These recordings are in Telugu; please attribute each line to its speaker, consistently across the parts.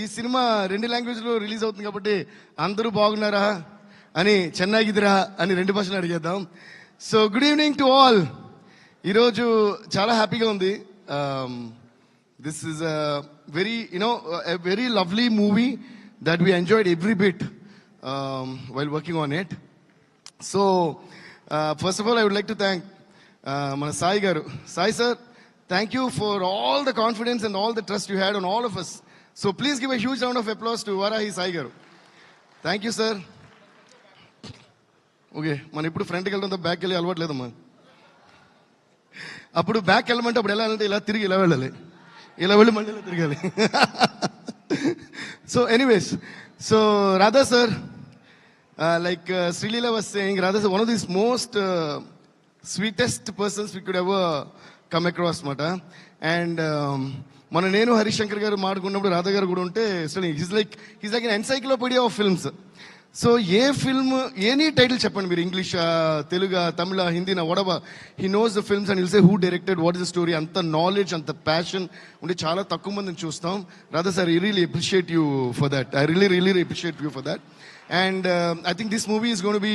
Speaker 1: ఈ సినిమా రెండు లాంగ్వేజ్లో రిలీజ్ అవుతుంది కాబట్టి అందరూ బాగున్నారా అని చెన్నాగిదిరా అని రెండు భాషలు అడిగేద్దాం. So good evening to all ఈరోజు చాలా హ్యాపీగా ఉంది. This is a very you know a very lovely movie that we enjoyed every bit while working on it so first of all I would like to thank మన Sai garu. Sai sir thank you for all the confidence and all the trust you had on all of us so please give a huge round of applause to Varahi Sai garu thank you sir okay మనం ఇప్పుడు ఫ్రంట్కి వెళ్ళడంతో బ్యాక్ వెళ్ళి అలవాట్లేదమ్మా అప్పుడు బ్యాక్ వెళ్ళమంటే అప్పుడు ఎలా అంటే ఇలా తిరిగి ఇలా వెళ్ళాలి. ఇలా వెళ్ళి మళ్ళీ ఇలా తిరగాలి. So anyways so Radha sir like Sreeleela was saying Radha sir one of this most sweetest persons we could ever come across మాట అండ్ మన నేను హరిశంకర్ గారు మాట్లాడుకున్నప్పుడు రాధా గారు కూడా ఉంటే is like is like encyclopedia of films so a film any title చెప్పండి మీరు. ఇంగ్లీష్ తెలుగు తమిళ హిందీ నా వడవ he knows the films and will say who directed what is the story అంత నాలెడ్జ్ అంత ప్యాషన్ ఉండి చాలా తక్కువ మందిని చూస్తాం. Radha sir I really appreciate you for that I really really appreciate you for that and I think this movie is gonna be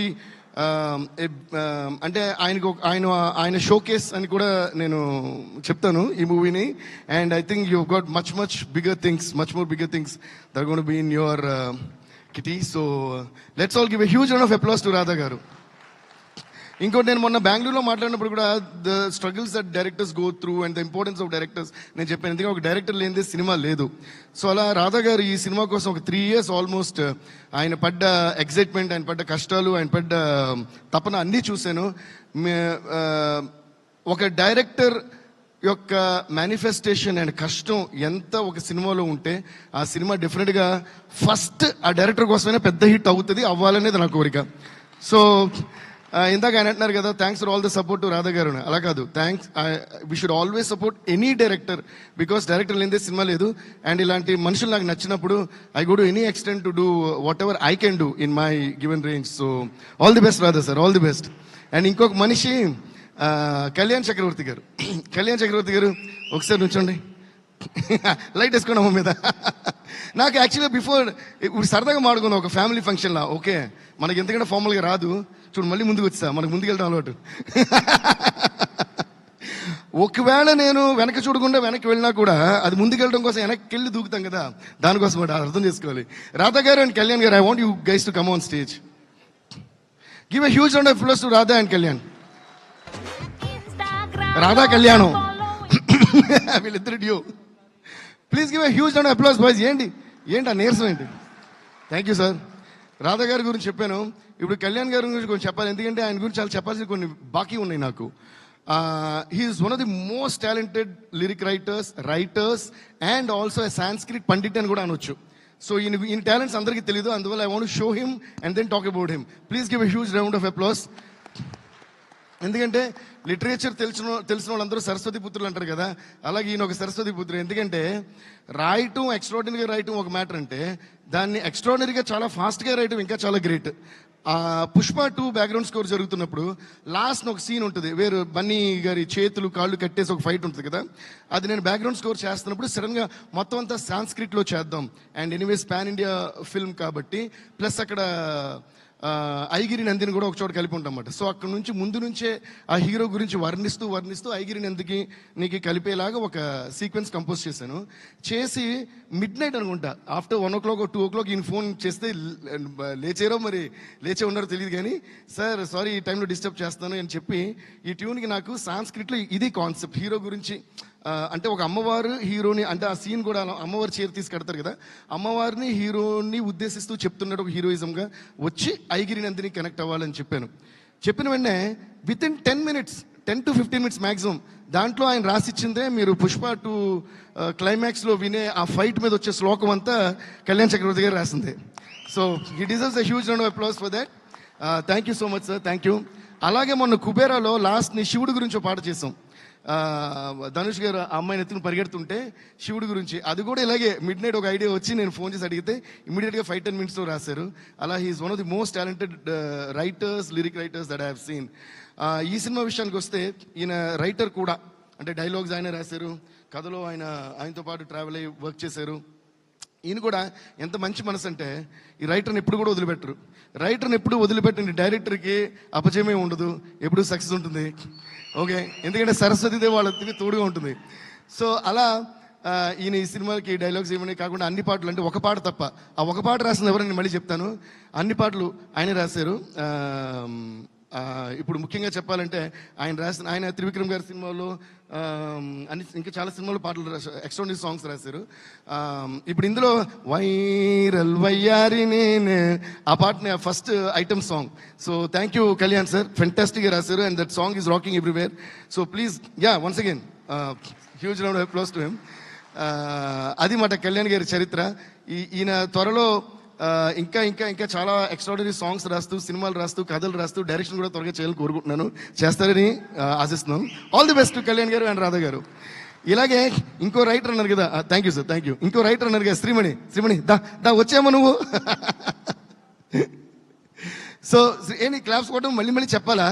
Speaker 1: అంటే ఆయనకు ఆయన ఆయన ఆయన షోకేస్ అని కూడా నేను చెప్తాను ఈ మూవీని. And I think you got much much bigger things much more bigger things there gonna be in your kitty so let's all give a huge run of applause to Radha garu ఇంకోటి నేను మొన్న బెంగళూరులో మాట్లాడినప్పుడు కూడా the struggles that directors go through and the importance of directors నేను చెప్పాను. ఎందుకంటే ఒక డైరెక్టర్ లేనిదే సినిమా లేదు. సో అలా రాధా గారు ఈ సినిమా కోసం ఒక త్రీ ఇయర్స్ ఆల్మోస్ట్ ఆయన పడ్డ ఎగ్జైట్మెంట్ ఆయన పడ్డ కష్టాలు ఆయన పడ్డ um, తపన అన్నీ చూశాను. ఒక డైరెక్టర్ యొక్క మేనిఫెస్టేషన్ అండ్ కష్టం ఎంత ఒక సినిమాలో ఉంటే ఆ సినిమా డెఫినెట్గా ఫస్ట్ ఆ డైరెక్టర్ కోసమైనా పెద్ద హిట్ అవుతుంది అవ్వాలనేది నా కోరిక. సో ఇందాక ఆయన అంటున్నారు కదా thanks for all the support to Radha garu అలా కాదు. Thanks we should always support any director because director లేనిదే సినిమా లేదు. అండ్ ఇలాంటి మనుషులు నాకు నచ్చినప్పుడు I go to any extent to do whatever I can do in my given range so all the best Radha sir all the best and ఇంకొక మనిషి కళ్యాణ్ చక్రవర్తి గారు. కళ్యాణ్ చక్రవర్తి గారు ఒకసారి నుంచోండి. లైట్ వేసుకోండి అమ్మ మీద. నాకు యాక్చువల్గా బిఫోర్ ఇప్పుడు సరదాగా మాడుకుందాం ఒక ఫ్యామిలీ ఫంక్షన్లా ఓకే మనకి ఎందుకంటే ఫార్మల్గా రాదు. చూడు మళ్ళీ ముందుకు వచ్చా మనకు ముందుకెళ్ళడం అలవాటు. ఒకవేళ నేను వెనక చూడకుండా వెనక్కి వెళ్ళినా కూడా అది ముందుకెళ్ళడం కోసం వెనక్కి వెళ్ళి దూకుతాం కదా. దానికోసం అర్థం చేసుకోవాలి. Radha garu and Kalyan garu I want you guys to come on stage give a huge and of applause to Radha and Kalyan Radha కళ్యాణం వీళ్ళిద్దరు duo please give a huge and applause boys ఏంటి? ఏంటి ఆ నీరసం ఏంటి? థ్యాంక్ యూ సార్ రాధా గారి గురించి చెప్పాను. ఇప్పుడు కళ్యాణ్ గారి గురించి కొంచెం చెప్పాలి. ఎందుకంటే ఆయన గురించి చాలా చెప్పాల్సిన కొన్ని బాకీ ఉన్నాయి నాకు. He is one of the most talented lyric writers writers and also a Sanskrit pandit అని కూడా అనొచ్చు. సో ఈయన ఈయన టాలెంట్స్ అందరికీ తెలియదు అందువల్ల I want show him and then talk about him please give a huge round of applause ఎందుకంటే లిటరేచర్ తెలిసిన తెలిసిన వాళ్ళందరూ సరస్వతి పుత్రులు అంటారు కదా. అలాగే ఈయన ఒక సరస్వతి పుత్రుడు. ఎందుకంటే రాయటం ఎక్స్ట్రాడినరీగా రాయటం ఒక మ్యాటర్ అంటే దాన్ని ఎక్స్ట్రానరీగా చాలా ఫాస్ట్గా రాయటం ఇంకా చాలా గ్రేట్ ఆ పుష్ప టూ బ్యాక్గ్రౌండ్ స్కోర్ జరుగుతున్నప్పుడు లాస్ట్ ఒక సీన్ ఉంటుంది వేరు బన్నీ గారి చేతులు కాళ్ళు కట్టేసి ఒక ఫైట్ ఉంటుంది కదా? అది నేను బ్యాక్గ్రౌండ్ స్కోర్ చేస్తున్నప్పుడు సడన్గా మొత్తం అంతా సాంస్క్రిట్లో చేద్దాం. And anyways pan India film కాబట్టి ప్లస్ అక్కడ ఐగిరి నందిని కూడా ఒక చోట కలిపి ఉంటామన్నమాట సో అక్కడ నుంచి ముందు నుంచే ఆ హీరో గురించి వర్ణిస్తూ వర్ణిస్తూ ఐగిరి నందికి నీకు కలిపేలాగా ఒక సీక్వెన్స్ కంపోజ్ చేశాను. చేసి మిడ్ నైట్ అనుకుంటా. After one o'clock two o'clock ఈయన ఫోన్ చేస్తే లేచారో మరి లేచే ఉన్నారో తెలియదు కానీ సార్ సారీ ఈ టైంలో డిస్టర్బ్ చేస్తాను అని చెప్పి ఈ ట్యూన్కి నాకు సాంస్క్రిట్లో ఇది కాన్సెప్ట్. హీరో గురించి అంటే ఒక అమ్మవారు హీరోని అంటే ఆ సీన్ కూడా అమ్మవారు చీర తీసి కడతారు కదా అమ్మవారిని హీరోని ఉద్దేశిస్తూ చెప్తున్నాడు ఒక హీరోయిజంగా వచ్చి ఐగిరి నందిని కనెక్ట్ అవ్వాలని చెప్పాను. చెప్పిన వెంటనే within ten minutes ten to fifteen minutes maximum దాంట్లో ఆయన రాసిచ్చిందే మీరు పుష్ప టు క్లైమాక్స్లో వినే ఆ ఫైట్ మీద వచ్చే శ్లోకం అంతా కళ్యాణ్ చక్రవర్తి గారు రాసిందే. సో ఈ deserves a huge round applause for that thank you so much sir thank you అలాగే మొన్న కుబేరాలో లాస్ట్ని శివుడి గురించి పాట చేసాం ధనుష్ గారు అమ్మాయిని ఎత్తుకుని పరిగెడుతుంటే శివుడి గురించి అది కూడా ఇలాగే మిడ్ నైట్ ఒక ఐడియా వచ్చి నేను ఫోన్ చేసి అడిగితే ఇమీడియట్గా ఫైవ్ టెన్ మినిట్స్లో రాశారు. అలా he's one of the most talented writers lyric writers that have seen ఈ సినిమా విషయానికి వస్తే ఈయన రైటర్ కూడా అంటే డైలాగ్స్ ఆయన రాశారు కథలో ఆయన ఆయనతో పాటు ట్రావెల్ అయ్యి వర్క్ చేశారు. ఈయన కూడా ఎంత మంచి మనసు అంటే ఈ రైటర్ని ఎప్పుడు కూడా వదిలిపెట్టరు. రైటర్ని ఎప్పుడు వదిలిపెట్టండి డైరెక్టర్కి అపజయమే ఉండదు. ఎప్పుడు సక్సెస్ ఉంటుంది. ఓకే? ఎందుకంటే సరస్వతిదేవి వాళ్ళకి తోడుగా ఉంటుంది. సో అలా ఈయన ఈ సినిమాకి డైలాగ్స్ ఏమని కాకుండా అన్ని పాటలు అంటే ఒక పాట తప్ప. ఆ ఒక పాట రాసిన ఎవరని నేను మళ్ళీ చెప్తాను. అన్ని పాటలు ఆయన రాశారు. ఇప్పుడు ముఖ్యంగా చెప్పాలంటే ఆయన రాసిన ఆయన త్రివిక్రమ్ గారి సినిమాలో అన్ని ఇంకా చాలా సినిమాలు పాటలు రాశారు సాంగ్స్ రాశారు. ఇప్పుడు ఇందులో వైరల్ వయ్యారి నేనే ఆ పాటని first item song so thank you Kalyan sir ఫెంటాస్టిక్గా రాశారు and that song is rocking everywhere so please yeah once again huge round close to him అది మాట కళ్యాణ్ గారి చరిత్ర. ఈ ఈయన త్వరలో ఇంకా ఇంకా ఇంకా చాలా ఎక్స్ట్రాడనరీ సాంగ్స్ రాస్తూ సినిమాలు రాస్తూ కథలు రాస్తూ డైరెక్షన్ కూడా త్వరగా చేయాలని కోరుకుంటున్నాను. చేస్తారని ఆశిస్తున్నాం. ఆల్ ది బెస్ట్ కళ్యాణ్ గారు అండ్ రాధా గారు. ఇలాగే ఇంకో రైటర్ అన్నారు కదా thank you sir thank you ఇంకో రైటర్ అన్నారు కదా శ్రీమణి శ్రీమణి దా దా వచ్చామా నువ్వు? సో ఏంటి క్లాప్స్ కొట్టడం మళ్ళీ మళ్ళీ చెప్పాలా?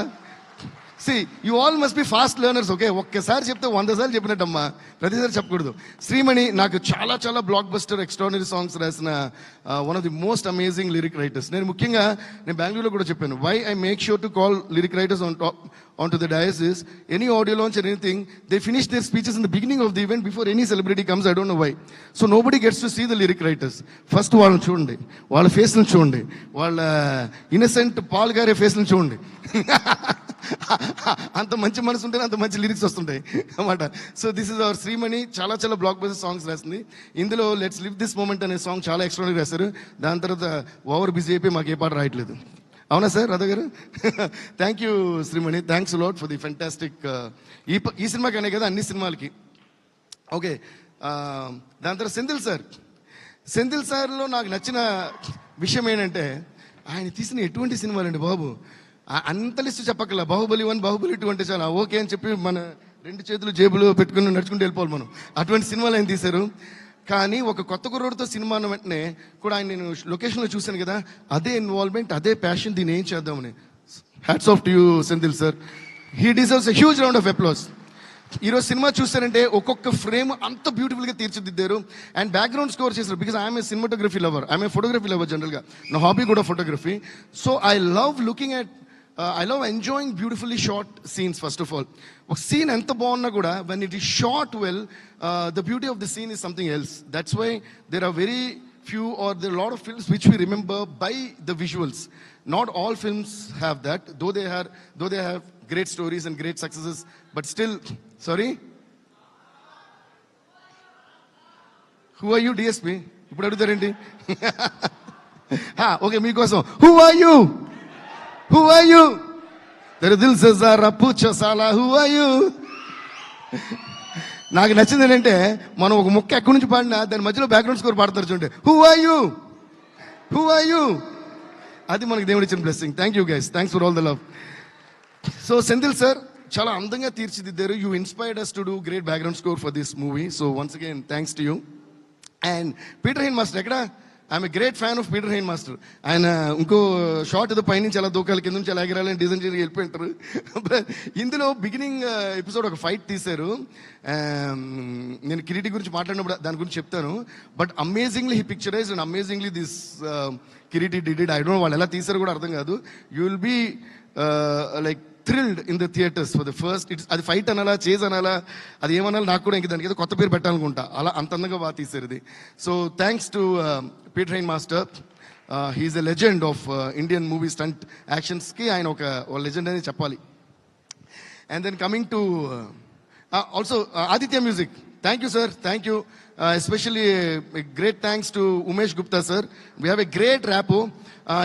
Speaker 1: See you all must be fast learners okay ఒక్కసారి చెప్తే వంద సార్లు చెప్పినట్టమ్మా. ప్రతిసారి చెప్పకూడదు. శ్రీమణి నాకు చాలా చాలా బ్లాక్ బస్టర్ ఎక్స్ట్రానరీ సాంగ్స్ రాసిన one of the most amazing lyric writers నేను ముఖ్యంగా నేను బెంగళూరులో కూడా చెప్పాను. Why I make sure to call lyric writers on top on to the dais any audio launch anything they finish their speeches in the beginning of the event before any celebrity comes I don't know why so nobody gets to see the lyric writers first వాళ్ళని చూడండి. వాళ్ళ ఫేస్లను చూడండి. వాళ్ళ ఇన్నసెంట్ పాల్ గారి ఫేస్ని చూడండి. అంత మంచి మనసు ఉంటేనే అంత మంచి లిరిక్స్ వస్తుంటాయి అన్నమాట. So this is our Srimani చాలా చాలా బ్లాక్ బస్టర్ సాంగ్స్ రాసింది. ఇందులో లెట్స్ లివ్ దిస్ మూమెంట్ అనే సాంగ్ చాలా ఎక్స్ట్రాడనరీ రాశారు. దాని తర్వాత ఓవర్ బిజీ అయిపోయి మాకు ఏ పాట రాయట్లేదు. అవునా sir Radha garu? Thank you Srimani thanks lot for the fantastic ఈ ప- ఈ సినిమాకనే కదా అన్ని సినిమాలకి. ఓకే uh, దాని తర్వాత సెంధిల్ సార్. సెంధిల్ సార్లో నాకు నచ్చిన విషయం ఏంటంటే ఆయన తీసిన ఎటువంటి సినిమాలండి బాబు? అంత లిస్ట్ చెప్పకల బాహుబలి వన్ బాహుబలి టూ అంటే చాలా. ఓకే అని చెప్పి మన రెండు చేతులు జేబులో పెట్టుకుని నడుచుకుంటూ వెళ్ళిపోవాలి మనం. అటువంటి సినిమాలు ఆయన తీశారు? కానీ ఒక కొత్త కుర్రోడితో సినిమా అన్న వెంటనే కూడా ఆయన నేను లొకేషన్లో చూశాను కదా అదే ఇన్వాల్వ్మెంట్ అదే ప్యాషన్ దీన్ని ఏం చేద్దామని. Hats off to you Senthil sir he deserves a huge round of applause ఈరోజు సినిమా చూస్తారంటే ఒక్కొక్క ఫ్రేమ్ అంత బ్యూటిఫుల్గా తీర్చిదిద్దారు. అండ్ బ్యాక్గ్రౌండ్ స్కోర్ చేశారు. Because I'm a cinematography lover I'm a photography lover జనరల్గా నా హాబీ కూడా photography so I love looking at I love enjoying beautifully short scenes first of all ఒక సీన్ ఎంత బాగున్నా కూడా when it is short well the beauty of the scene is something else that's why there are very few or there are a lot of films which we remember by the visuals. Not all films have that, though they have though they have great stories and great successes, but still, sorry. Who are you, DSP? ఇప్పుడు అడుగుతారేంటి ఓకే మీకోసం who are you Who are you? తెర దిల్ సే జరా పూచో సాలా హూ ఆర్ నాకు నచ్చింది ఏంటంటే మనం ఒక ముక్క ఎక్కడి నుంచి పాడినా దాని మధ్యలో బ్యాక్గ్రౌండ్ స్కోర్ పాడతారు చూడండి. Who are you who are you అది మనకి దేవుడు ఇచ్చిన blessing thank you guys thanks for all the love so Senthil sir చాలా అందంగా తీర్చిదిద్దారు. You inspired us to do great background score for this movie so once again thanks to you and Peter Hein master ఎక్కడ? I'm great fan of Peter Hein master ఆయన uh, ఇంకో uh, షార్ట్ ఏదో పైనుంచి ఎలా దూకాలి కింద నుంచి ఎలా ఎగరాలని డిజైన్ చేసి వెళ్ళిపోయింటారు. ఇందులో బిగినింగ్ ఎపిసోడ్ uh, ఒక ఫైట్ తీశారు. Um, నేను కిరీటి గురించి మాట్లాడినప్పుడు దాని గురించి చెప్తాను. But amazingly he picturise and amazingly this Kiriti did it I don't వాళ్ళు ఎలా తీశారు కూడా అర్థం కాదు. You will be like thrilled in the theatres for the first it's అది ఫైట్ అనాలా చేజ్ అనాలా అది ఏమనాలి నాకు కూడా ఇంక దానికి ఏదో కొత్త పేరు పెట్టాలనుకుంటా. అలా అంత అందంగా బాగా తీశారు ఇది. So thanks to Peter Hein master he's a legend of Indian movie stunt యాక్షన్స్కి ఆయన ఒక లెజెండ్ అని చెప్పాలి. And then coming to also Aditya Music thank you sir thank you especially great thanks to Umesh Gupta sir we have a great rap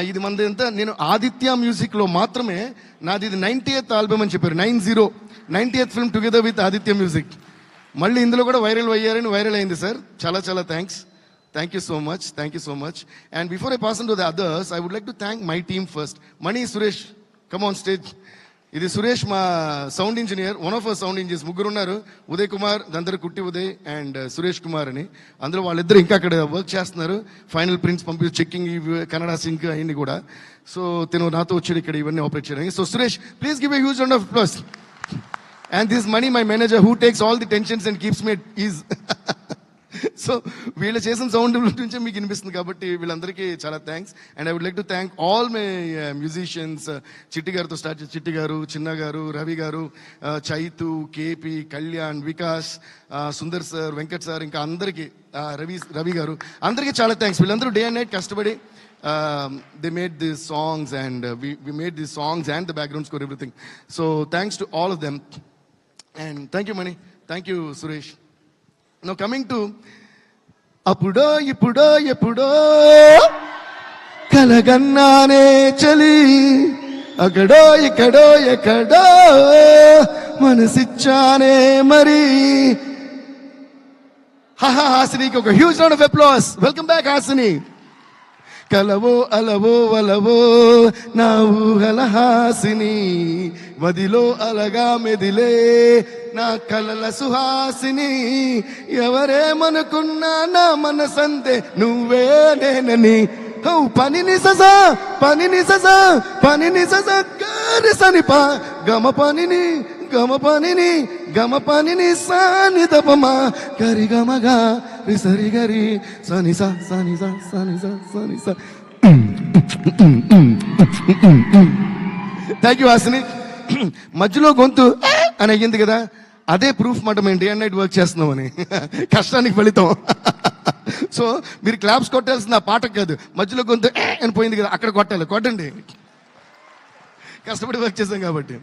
Speaker 1: ఇది మనది ఎంత? నేను ఆదిత్య మ్యూజిక్లో మాత్రమే నాది ఇది నైంటీ ఎయిత్ ఆల్బమ్ అని చెప్పారు. Nine zero ninety eighth film together with Aditya Music మళ్ళీ ఇందులో కూడా వైరల్ అయ్యారని వైరల్ అయింది సార్ చాలా చాలా thanks thank you so much thank you so much and before I pass to the others I would like to thank my team first Mani Suresh come on stage ఇది సురేష్ మా sound engineer one of sound engineers ముగ్గురు ఉన్నారు ఉదయ్ కుమార్ దందరు కుట్టి ఉదయ్ అండ్ uh, సురేష్ కుమార్ అని. అందులో వాళ్ళిద్దరు ఇంకా అక్కడ వర్క్ చేస్తున్నారు. ఫైనల్ ప్రింట్స్ పంపి చెక్కింగ్ కన్నడ సింక్ అవన్నీ కూడా. సో తిను నాతో వచ్చాడు ఇక్కడ ఇవన్నీ ఆపరేట్ చేయడానికి. So Suresh please give a huge round of plus and this Mani my manager who takes all the tensions and keeps me at ease so వీళ్ళు చేసిన సౌండ్ నుంచే మీకు వినిపిస్తుంది కాబట్టి వీళ్ళందరికీ చాలా thanks and I would like to thank all my musicians Chitti గారితో స్టార్ట్ చేసి చిట్టి గారు చిన్న garu Ravi garu uh, Chaitu KP Kalyan Vikas uh, Sundar sir Venkat sir ఇంకా అందరికీ uh, రవి రవి గారు అందరికీ చాలా థ్యాంక్స్ వీళ్ళందరూ డే అండ్ నైట్ కష్టపడి they made the songs and we made the songs and the background score everything so thanks to all of them and thank you Mani thank you Suresh no coming to అప్పుడో ఇప్పుడో ఎప్పుడో కలగన్నానే చలి. అక్కడో ఇక్కడో ఎక్కడో మనసిచ్చానే మరి. హాహా హాసినికి ఒక huge round of applause welcome back Hasini. కలవో అలవో వలవో నా ఊహల హాసిని మదిలో అలగా మెదిలే నా కలల సుహాసిని. ఎవరేమనుకున్నా నా మనసంతే నువ్వే నేనని. హౌ పనిని సజా పనిని సజా పనిని సజా గారి సనిపా గమ పనిని గమ పనిని గమ పనిని సాని తపమా గరి గమగా రిసరి గరి సని సా సని సా సని సా సని సా. థ్యాంక్ యూ హాసిని మధ్యలో గొంతు అని అయ్యింది కదా అదే ప్రూఫ్ మాట మేము డే అండ్ నైట్ వర్క్ చేస్తున్నామని. కష్టానికి ఫలితం. సో మీరు క్లాప్స్ కొట్టాల్సింది ఆ పాటకు కాదు మధ్యలో గొంతు అని పోయింది కదా అక్కడ కొట్టాలి కొట్టండి. కష్టపడి వర్క్ చేసాం కాబట్టి.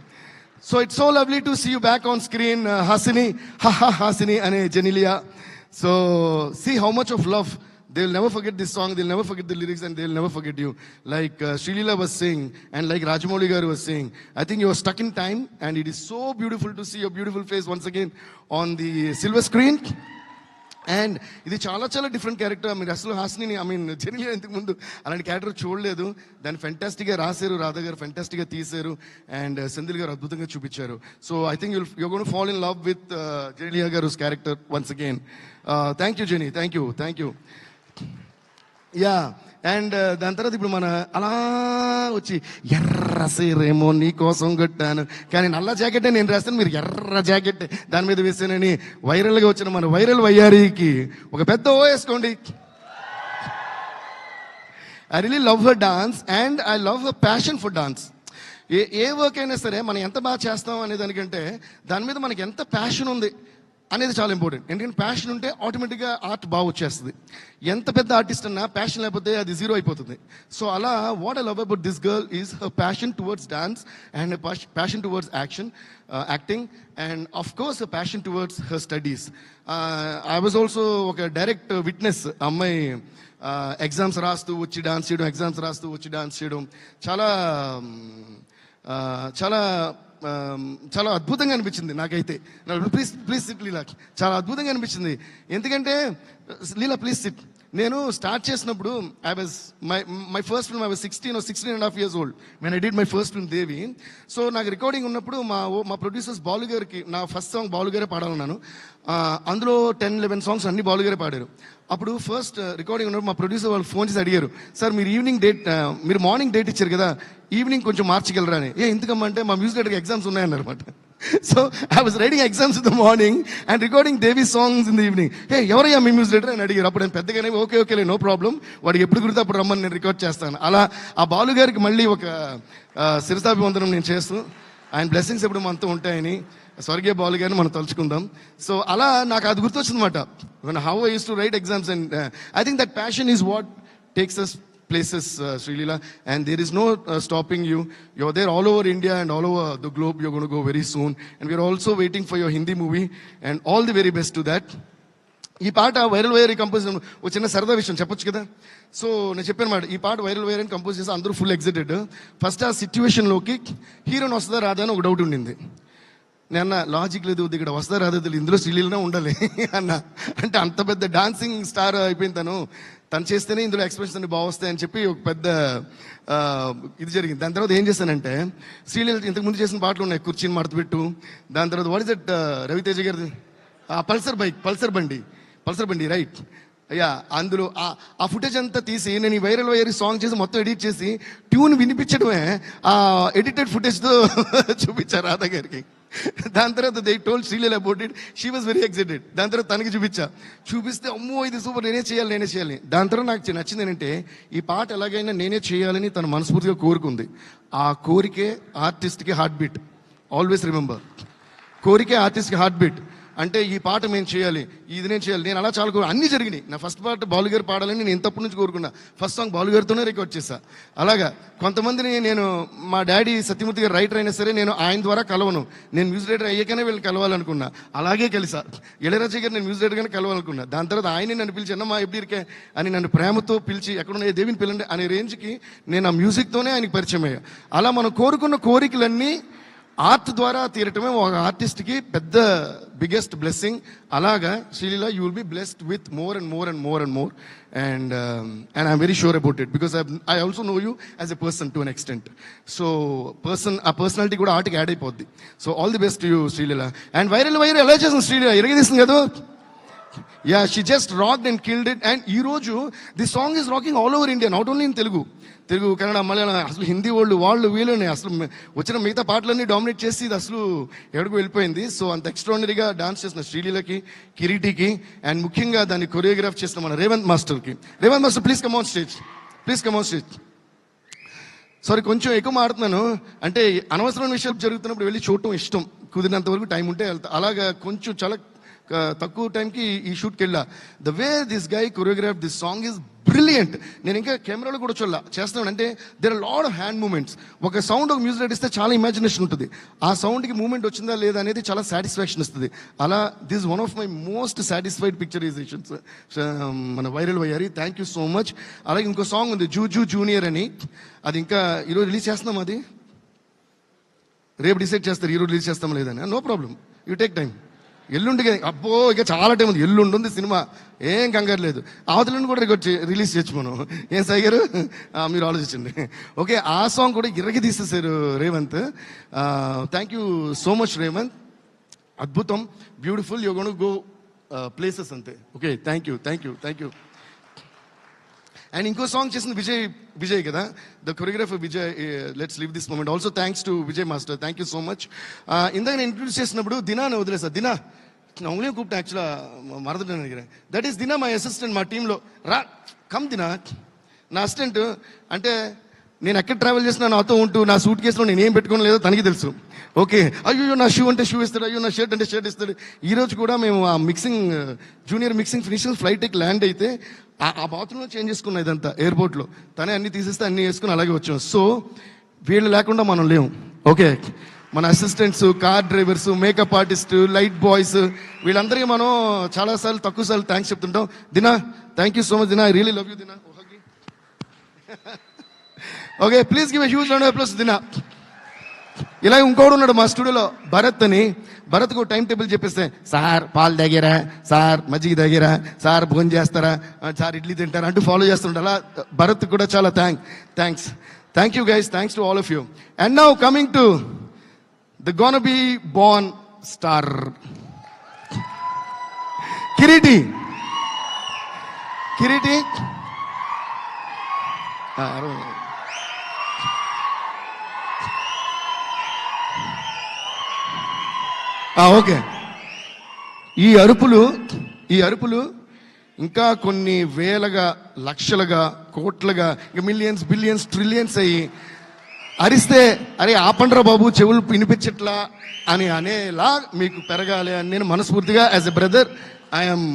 Speaker 1: So it's so lovely to see you back on screen, uh, Hasini, haha Hasini and uh, Janilia. So see how much of love. They'll never forget this song, they'll never forget the lyrics, and they'll never forget you. Like uh, Srilila was saying, and like Rajamouli garu was saying, I think you are stuck in time, and it is so beautiful to see your beautiful face once again on the silver screen. And ఇది చాలా చాలా డిఫరెంట్ క్యారెక్టర్ మీరు అసలు హాస్ని ఐ మీన్ జెనిలియా ఇంతకు ముందు అలాంటి క్యారెక్టర్ చూడలేదు. దాన్ని ఫెంటాస్టిక్గా రాశారు రాధా గారు ఫెంటాస్టిక్గా తీశారు అండ్ uh, సెందిల్ గారు అద్భుతంగా చూపించారు. So I think you'll you gonna fall in love with Genelia garu character once again thank you Genie thank you thank you yeah and దాని తర్వాత ఇప్పుడు మన అలా వచ్చి ఎర్ర సీరేమో నీ కోసం కొట్టాను. కానీ నల్ల జాకెట్ నేను రాస్తాను మీరు ఎర్ర జాకెట్ దాని మీద వేసానని వైరల్గా వచ్చిన మన వైరల్ వయ్యారికి ఒక పెద్ద ఓ వేసుకోండి. I really love her dance and I love her passion for dance ఏ ఏ వర్క్ అయినా సరే మనం ఎంత బాగా చేస్తాం అనే దానికంటే దాని మీద మనకి ఎంత ప్యాషన్ ఉంది? అనేది చాలా ఇంపార్టెంట్ ఎందుకంటే ప్యాషన్ ఉంటే ఆటోమేటిక్గా ఆర్ట్ బాగా వచ్చేస్తుంది. ఎంత పెద్ద ఆర్టిస్ట్ అన్నా ప్యాషన్ లేకపోతే అది జీరో అయిపోతుంది. సో అలా what I love about this girl is her passion towards dance and passion towards action acting and of course passion towards her studies I was also ఒక డైరెక్ట్ విట్నెస్ అమ్మాయి uh, ఎగ్జామ్స్ రాస్తూ వచ్చి డాన్స్ చేయడం ఎగ్జామ్స్ రాస్తూ వచ్చి డాన్స్ చేయడం. చాలా um, uh, చాలా చాలా అద్భుతంగా అనిపించింది నాకైతే. ప్లీజ్ ప్లీజ్ సిట్ లీలా చాలా అద్భుతంగా అనిపించింది. ఎందుకంటే లీలా ప్లీజ్ సిట్ నేను స్టార్ట్ చేసినప్పుడు I was my my first film I was sixteen sixteen and half years old when I did my first film Devi so నాకు రికార్డింగ్ ఉన్నప్పుడు మా ఓ- మా ప్రొడ్యూసర్స్ బాలు గారికి నా ఫస్ట్ సాంగ్ బాలు గారే పాడాలన్నాను. అందులో టెన్ లెవెన్ సాంగ్స్ అన్ని బాలు గారే పాడారు. అప్పుడు ఫస్ట్ రికార్డింగ్ uh, ఉన్నప్పుడు మా ప్రొడ్యూసర్ వాళ్ళు ఫోన్ చేసి అడిగారు సార్ మీరు ఈవినింగ్ డేట్ uh, మీరు మార్నింగ్ డేట్ ఇచ్చారు కదా ఈవినింగ్ కొంచెం మార్చగలరా? అని. ఏ ఎందుకమ్మంటే మా మ్యూజిక్ డైరెక్టర్ ఎగ్జామ్స్ ఉన్నాయన్నమాట so I was writing exams in the morning and recording Devi songs in the evening ఏ ఎవరయ్యా మీ మ్యూజిక్ డైరెక్టర్ అని అడిగారు. అప్పుడు నేను పెద్దగానే ఓకే ఓకే నో ప్రాబ్లం వాడికి ఎప్పుడు గురితే అప్పుడు రమ్మని నేను రికార్డ్ చేస్తాను. అలా ఆ బాలు గారికి మళ్ళీ ఒక శిరసాభివందనం నేను చేస్తూ ఆయన బ్లెస్సింగ్స్ ఎప్పుడు మనతో ఉంటాయని స్వర్గీయ బాలు గారిని మనం తలుచుకుందాం. సో అలా నాకు అది గుర్తొచ్చిందన్నమాట. One how I use to write exams and I think that passion is what takes us places, uh, Sri Leela, and there is no uh, stopping you. You're there all over India and all over the globe. You're going to go very soon, and we're also waiting for your Hindi movie, and all the very best to that. ఈ పాట వైరల్ వైర్ కంపోజ్ ఒక చిన్న సరదా విషయం చెప్పొచ్చు కదా సో నేను చెప్పాను మాట ఈ పాట వైరల్ వైర్ అని కంపోజ్ చేసి అందరూ ఫుల్ ఎగ్జైటెడ్ ఫస్ట్ ఆ సిచ్యువేషన్లోకి హీరోని వస్తుందా రాదా అని ఒక డౌట్ ఉండింది నిన్న లాజిక్ లేదు ఇక్కడ వస్తా రాదో తెలియదు ఇందులో శ్రీలీలనే ఉండాలి అన్న అంటే అంత పెద్ద డాన్సింగ్ స్టార్ అయిపోయింది తను తను చేస్తేనే ఇందులో ఎక్స్ప్రెషన్ అన్ని బాగొస్తాయి అని చెప్పి ఒక పెద్ద ఇది జరిగింది. దాని తర్వాత ఏం చేశానంటే శ్రీలీల ఇంతకు ముందు చేసిన పాటలు ఉన్నాయి కుర్చీని మడతపెట్టు దాని తర్వాత వాట్ ఇస్ దట్ రవితేజ గారిది? ఆ పల్సర్ బైక్ పల్సర్ బండి. పల్సర్ బండి రైట్ అయ్యా అందులో ఆ- ఆ ఫుటేజ్ అంతా తీసి నేను ఈ వైరల్ వైర్ సాంగ్ చేసి మొత్తం ఎడిట్ చేసి ట్యూన్ వినిపించడమే ఆ ఎడిటెడ్ ఫుటేజ్తో చూపించారు రాధా గారికి. దాని తర్వాత they told Sreeleela about it she was very excited దాని తర్వాత తనకి చూపించా. చూపిస్తే అమ్మో ఇది సూపర్ నేనే చేయాలి నేనే చేయాలి. దాని తర్వాత నాకు నచ్చింది ఏంటంటే ఈ పాట ఎలాగైనా నేనే చేయాలని తను మనస్ఫూర్తిగా కోరుకుంది. ఆ కోరికే ఆర్టిస్ట్కి హార్ట్ బీట్ ఆల్వేస్ రిమెంబర్ కోరికే ఆర్టిస్ట్కి హార్ట్ బీట్ అంటే ఈ పాట మేము చేయాలి ఇది నేను చేయాలి. నేను అలా చాలా కోరు అన్ని జరిగినాయి. నా ఫస్ట్ పాట బాలు గారు పాడాలని నేను ఇంతప్పటి నుంచి కోరుకున్నా. ఫస్ట్ సాంగ్ బాలు గారితోనే రికార్డ్ చేశా. అలాగా కొంతమందిని నేను మా డాడీ సత్యమూర్తి గారు రైటర్ అయినా సరే నేను ఆయన ద్వారా కలవను. నేను మ్యూజిక్ రైటర్ అయ్యాకనే వీళ్ళు కలవాలనుకున్నా. అలాగే కలిసా. ఇళయరాజా గారు నేను మ్యూజిక్ రైటర్గానే కలవాలనుకున్నా. దాని తర్వాత ఆయన నన్ను పిలిచి మా ఎప్పుడు ఇరికే? అని నన్ను ప్రేమతో పిలిచి ఎక్కడున్న దేవిని పిల్లండి అనే రేంజ్కి నేను ఆ మ్యూజిక్తోనే ఆయనకి పరిచయం అయ్యా. అలా మనం కోరుకున్న కోరికలన్నీ ఆర్ట్ ద్వారా తీరటమే ఒక ఆర్టిస్ట్కి పెద్ద బిగ్గెస్ట్ బ్లెస్సింగ్ అలాగా Sreeleela you will be blessed with more and more and more and more and and I'm very sure about it because I also know you as a person to an extent so person ఆ పర్సనాలిటీ కూడా ఆర్ట్కి యాడ్ అయిపోద్ది. So all the best you Sreeleela and viral viral ఎలా చేసింది శ్రీలీల ఎరగదీస్తుంది కదా? Yeah she just rock and killed it and ఈ రోజు the song is rocking all over India not only in Telugu Telugu Kannada Malayalam అసలు హిందీ వాళ్ళు వాళ్ళు వీళ్ళని అసలు వచ్చిన మిగతా పాటలన్నీ డామినేట్ చేసి ఇది అసలు ఎక్కడికి వెళ్ళిపోయింది. సో అంత ఎక్స్ట్రాడినరీగా డాన్స్ చేసిన శ్రీలీలకి కిరీటికి అండ్ ముఖ్యంగా దాన్ని కొరియోగ్రాఫ్ చేసిన మన రేవంత్ మాస్టర్కి Revanth master please come on stage please come on stage sorry కొంచెం ఎక్కువ మాడుతున్నాను అంటే అనవసరమైన విషయాలు జరుగుతున్నప్పుడు వెళ్ళి చూడటం ఇష్టం. కుదిరినంత వరకు టైం ఉంటే వెళ్తా. అలాగా కొంచెం చాలా తక్కువ టైంకి ఈ షూట్కి వెళ్ళా. The way this guy choreograph this song is brilliant నేను ఇంకా కెమెరాలో కూడా చూడాల. చేస్తున్నాను. అంటే there are lot of hand moments ఒక సౌండ్ ఒక మ్యూజిక్ ఇస్తే చాలా ఇమాజినేషన్ ఉంటుంది. ఆ సౌండ్కి మూమెంట్ వచ్చిందా లేదా అనేది చాలా సాటిస్ఫాక్షన్ ఇస్తుంది. అలా this one of my most satisfied picturisations మన వైరల్ అయ్యారు. థ్యాంక్ యూ సో మచ్ అలాగే ఇంకో సాంగ్ ఉంది. జూ జూ జూనియర్ అని. అది ఇంకా ఈరోజు రిలీజ్ చేస్తున్నాం అది. రేపు డిసైడ్ చేస్తారు. ఈరోజు రిలీజ్ చేస్తాం లేదని no problem you take time ఎల్లుండి అబ్బో ఇక చాలా టైం ఉంది. ఎల్లుండి ఉంది సినిమా. ఏం కంగారు లేదు. అవతలను కూడా వచ్చి రిలీజ్ చేయొచ్చు మనం ఏం సాయి గారు? మీరు ఆలోచించండి. ఓకే ఆ సాంగ్ కూడా ఇరగి తీసేసారు Revanth. Thank you so much Revanth. అద్భుతం. Beautiful you gonna go places అంతే. Okay thank you thank you thank you and ఇంకో సాంగ్ చేసింది విజయ్ విజయ్ కదా the choreographer Vijay let's live this moment also thanks to Vijay master thank you so much ఇందాక నేను ఇంట్రడ్యూస్ చేసినప్పుడు దినాని వదిలేసా దినా நான் உங்களையும் கூப்பிட்டேன் ஆக்சுவலாக மறந்துட்டேன்னு நினைக்கிறேன் that is Dina my assistant మా టీంలో రా కమ్ దినా నా అసిస్టెంట్ అంటే నేను ఎక్కడ ట్రావెల్ చేసినా నాతో ఉంటూ నా సూట్ కేసులో నేను ఏం పెట్టుకోని లేదో తనకి తెలుసు. ఓకే అయ్యో నా షూ అంటే షూ ఇస్తాడు అయ్యో నా షర్ట్ అంటే షర్ట్ ఇస్తాడు ఈ రోజు కూడా మేము ఆ mixing junior mixing finishing flight ఎక్కి ల్యాండ్ అయితే ఆ- ఆ బాత్రూంలో చేంజ్ చేసుకున్నా ఇదంతా ఎయిర్పోర్ట్లో తనే అన్ని తీసేస్తే అన్ని వేసుకుని అలాగే వచ్చాం. సో వీళ్ళు లేకుండా మనం లేము. ఓకే మన assistants car drivers makeup artist light boys వీళ్ళందరికీ మనం చాలాసార్లు తక్కువ సార్లు థ్యాంక్స్ చెప్తుంటాం. Dina thank you so much Dina. I really love you Dina. Oh, okay please give huge round plus Dina ఇలా ఇంకోడు ఉన్నాడు మా స్టూడియోలో భరత్ అని. భరత్కు టైం టేబుల్ చెప్పేస్తే సార్ పాలు తాగారా? సార్ మజ్జిగ తాగారా? సార్ భోజనం చేస్తారా? సార్ ఇడ్లీ తింటారా? అంటూ ఫాలో చేస్తుంటారు అలా భరత్ కూడా చాలా thank thanks thank you guys thanks to all of you and now coming to the gonna be born star Kiriti Kiriti okay. ఈ అరుపులు ఈ అరుపులు ఇంకా కొన్ని వేలగా లక్షలుగా కోట్లుగా ఇంకా మిలియన్స్ బిలియన్స్ ట్రిలియన్స్ అయ్యి అరిస్తే అరే ఆపండ్రా బాబు చెవులు వినిపించట్లా అని అనేలా మీకు పెరగాలి అని నేను మనస్ఫూర్తిగా as a brother I'm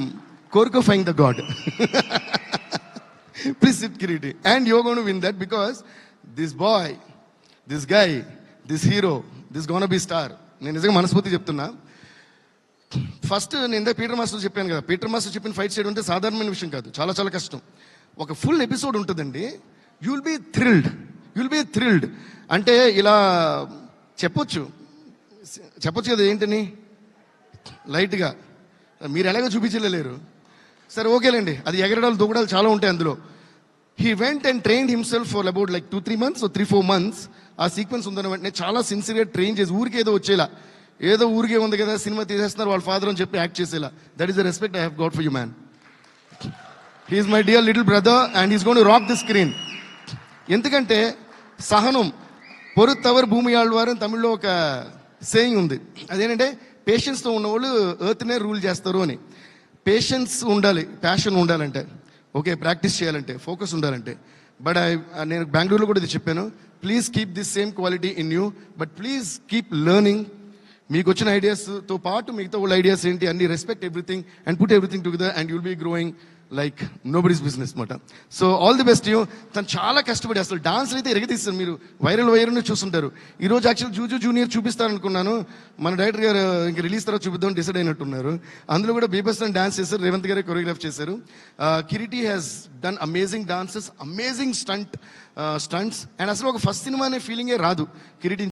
Speaker 1: కోర్కోఫైంగ్ the god. Please sit Kiriti and you gonna win that because this boy this guy this hero this gonna be star నేను నిజంగా మనస్ఫూర్తి చెప్తున్నా. ఫస్ట్ నేను ఇందాక పీటర్ మాస్టర్ చెప్పాను కదా. పీటర్ మాస్టర్ చెప్పిన ఫైట్ చేయడం అంటే సాధారణమైన విషయం కాదు. చాలా చాలా కష్టం. ఒక ఫుల్ ఎపిసోడ్ ఉంటుందండి. You'll be thrilled you'll be thrilled అంటే ఇలా చెప్పొచ్చు. చెప్పొచ్చు కదా ఏంటని? లైట్గా మీరు ఎలాగో చూపించలేరు. సరే ఓకేలేండి. అది ఎగరడాలు దూకడాలు చాలా ఉంటాయి అందులో. He went and train himself for about like two three months three four months ఆ సీక్వెన్స్ ఉందని వెంటనే చాలా సిన్సియర్గా ట్రైన్ చేసి ఊరికి ఏదో వచ్చేలా. ఏదో ఊరికే ఉంది కదా సినిమా తీసేస్తున్నారు వాళ్ళ ఫాదర్ అని చెప్పి యాక్ట్ చేసేలా. That is the respect I have got for you man he's my dear little brother and is gonna rock the screen ఎందుకంటే సహనం పొరుత్తవర్ భూమి ఆళ్వారు అని తమిళ్ళో ఒక సేయింగ్ ఉంది. అదేంటంటే పేషెన్స్తో ఉన్నవాళ్ళు ఎర్త్నే రూల్ చేస్తారు అని. పేషెన్స్ ఉండాలి ప్యాషన్ ఉండాలంటే. ఓకే ప్రాక్టీస్ చేయాలంటే ఫోకస్ ఉండాలంటే. బట్ ఐ uh, నేను బెంగళూరులో కూడా ఇది చెప్పాను. Please keep this same quality in you but please keep learning మీకు వచ్చిన ఐడియాస్తో పాటు మిగతా వాళ్ళ ఐడియాస్ ఏంటి అన్ని respect everything and put everything together and you'll be growing like nobody's business అనమాట so all the best you తను చాలా కష్టపడి అసలు డాన్స్ అయితే ఎరగతీస్తారు మీరు. వైరల్ వైరల్ చూస్తుంటారు. ఈ రోజు యాక్చువల్ జూజు జూనియర్ చూపిస్తారనుకున్నాను. మన డైరెక్టర్ గారు ఇంక రిలీజ్ తర్వాత చూపిద్దాం డిసైడ్ అయినట్టున్నారు. అందులో కూడా బీబస్ డాన్స్ చేశారు రేవంత్ గారే కొరియోగ్రాఫ్ చేశారు. Kiriti has done amazing dances amazing stunt stunts and అసలు ఒక ఫస్ట్ సినిమా అనే ఫీలింగే రాదు. కిరీటి